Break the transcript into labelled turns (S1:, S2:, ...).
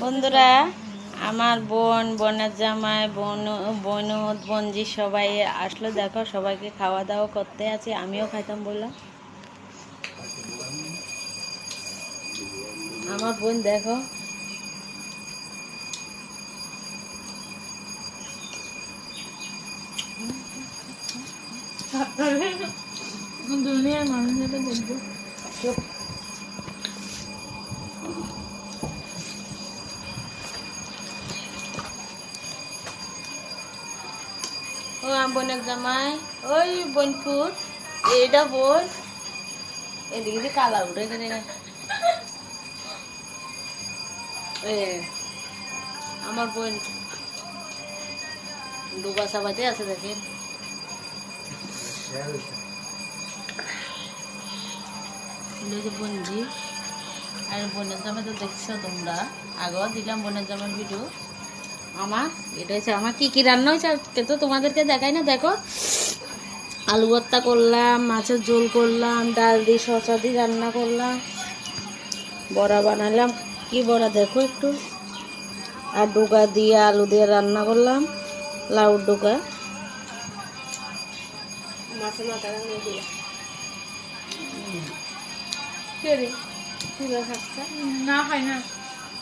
S1: বন্ধুরা, আমার বোন, বোনের জামাই, বোন বনুদ বনজি সবাই আসলো। দেখো, সবাইকে খাওয়া দাওয়া করতে আছে। আমিও খাইতাম বললাম। আমার বোন, দেখো।
S2: দুনিয়ার মানুষের বলব।
S1: ও বোনের জামাই, ওই বোনপুর এইটা বোন। এদিকে দিয়ে কালা উঠে গেলে আমার বোন ডুবা সাবাতে আছে দেখেন বঞ্জি আর বোনের জামা তো দেখছ তোমরা। আগেও দিলাম বোনের জামার ভিডিও আমার? এটা হচ্ছে আমার। কি কি রান্না হয়েছে? আজকে তো তোমাদেরকে দেখাই না দেখো। আলু ভর্তা করলাম মাছের ঝোল করলাম ডাল দিয়ে শসা দিয়ে রান্না করলাম বড়া বানালাম। কি বড়া দেখো একটু। আর ডোকা দিয়ে আলু দিয়ে রান্না করলাম লাউ ডোকা
S2: না হয় না।